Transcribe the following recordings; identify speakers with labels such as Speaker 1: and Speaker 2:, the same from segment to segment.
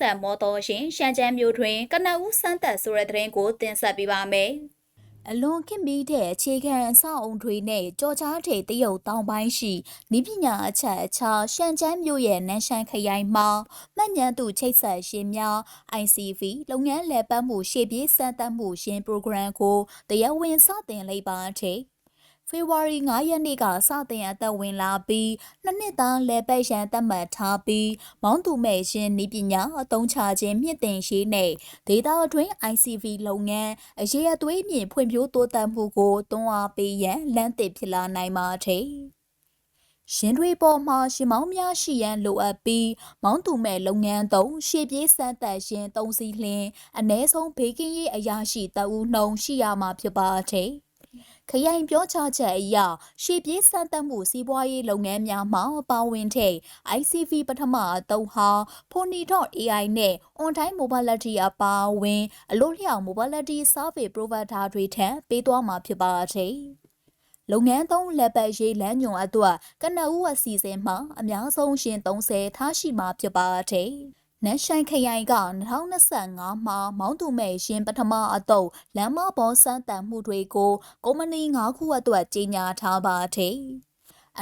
Speaker 1: ဆက်မော်တော်ရှင်ရှမ်းချမ်းမြို့တွင်ကနဦးစမ်းသက်ဆိုတဲ့သတင်းကိုတင်ဆက်ပေးပါမယ်။အလွန်ခင်မီတဲ့အခြေခံအဆောက်အုံတွေနဲ့ကြော်ကြားထေတရုတ်တောင်ပိုင်းရှိနိပညာအချက်အချာရှမ်းချမ်းမြို့ရဲ့နန်းရှမ်းခရိုင်မှာမှတ်ဉာဏ်သူချိတ်ဆက်ရှင်များ ICV လုပ်ငန်းလည်ပတ်မှုရှေ့ပြေးစမ်းသပ်မှုရှင် program ကိုတရားဝင်စတင်လိုက်ပါတဲ့ ဖေဖော်ဝါရီ9ရက်နေ့ကစတင်အသက်ဝင်လာပြီးနှစ်နှစ်သားလဲပတ်ရန်သတ်မှတ်ထားပြီးမောင်းသူမဲ့ရှင်ဤပညာအသုံးချခြင်းမြင့်တင်ရှိနဲ့ဒေတာအတွင်း ICV လုပ်ငန်းအရေးအသွေးမြင့်ဖွံ့ဖြိုးတိုးတက်မှုကိုတွန်းအားပေးရန်လမ်းသစ်ဖြစ်လာနိုင်ပါသည်ရှင်တွေပေါ်မှာရှင်မောင်းများရှိရန်လိုအပ်ပြီးမောင်းသူမဲ့လုပ်ငန်းသုံးရှေ့ပြေးစမ်းသက်ရှင်သုံးစီလင်းအ ਨੇ ဆုံးဘေးကင်းရေးအရာရှိတအူးနှုံရှိရမှာဖြစ်ပါသည် ခရိုင်ပြောချချက်အရရှေ့ပြေးစမ်းသပ်မှုစီးပွားရေးလုပ်ငန်းများမှာပါဝင်တဲ့ ICV ပထမအတုံးဟာ Pony.ai နဲ့ on-time mobility အပါအဝင် အလို့လျောက် mobility service provider တွေထံပေးသွားမှာဖြစ်ပါတယ်။လုပ်ငန်းသုံးလက်ပတ်ရေးလမ်းညွန်အတွက်ကနအူးအစီအစဉ်မှာအများဆုံးရှင်30ထားရှိမှာဖြစ်ပါတယ်။ နန်းရှိုင်းခရိုင်က2025မှာမောင်းသူမဲ့ရှင်ပထမအတုပ်လမ်းမပေါ်စမ်းတန်မှုတွေကိုကုမ္ပဏီ9ခုအတွက်ကြီးညာထားပါတယ်။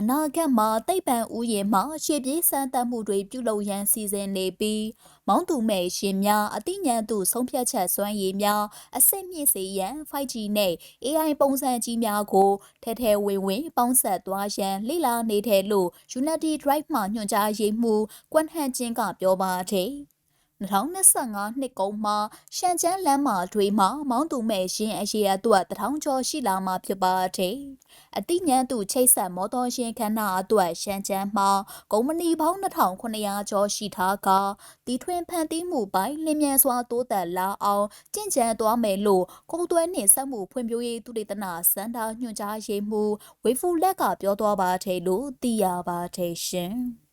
Speaker 1: အနာဂတ်မှာတိတ်ပံဥယျာဉ်မှာရှေ့ပြေးစမ်းသပ်မှုတွေပြုလုပ်ရန်စီစဉ်နေပြီးမောင်းသူမဲ့ရှင်များအသိဉာဏ်သူဆုံးဖြတ်ချက်စွမ်းရည်များအဆင့်မြင့်စေရန် 5G နဲ့ AI ပုံစံကြီးများကိုထဲထဲဝင်ဝင်ပေါင်းဆက်သွားရန်လိလာနေတဲ့လို့ Unity Drive မှညွှန်ကြားရေးမှူးကွမ်ဟန်ကျင်းကပြောပါတယ်။ 2025နှစ်ကုန်မှာရှန်ကျန်းလမ်းမတွေမှာမောင်းသူမဲ့ရှင်အရေးအတွက်တထောင်ကျော်ရှိလာမှာဖြစ်ပါတယ်။အတိညာသူချိတ်ဆက်မော်တော်ရှင်ခန္ဓာအတွက်ရှန်ကျန်းမှာကုမ္ပဏီပေါင်း2900ကျော်ရှိထားကတီထွင်ဖန်တီးမှုပိုင်းလင်းမြန်စွာတိုးတက်လာအောင်ကြင်ကြံသွားမယ်လို့ကုန်သွယ်နှင့်စက်မှုဖွံ့ဖြိုးရေးသုတေသနစင်တာညွှန်ကြားရေးမှူးဝေဖူလက်ကပြောသွားပါတယ်လို့သိရပါတယ်ရှင်။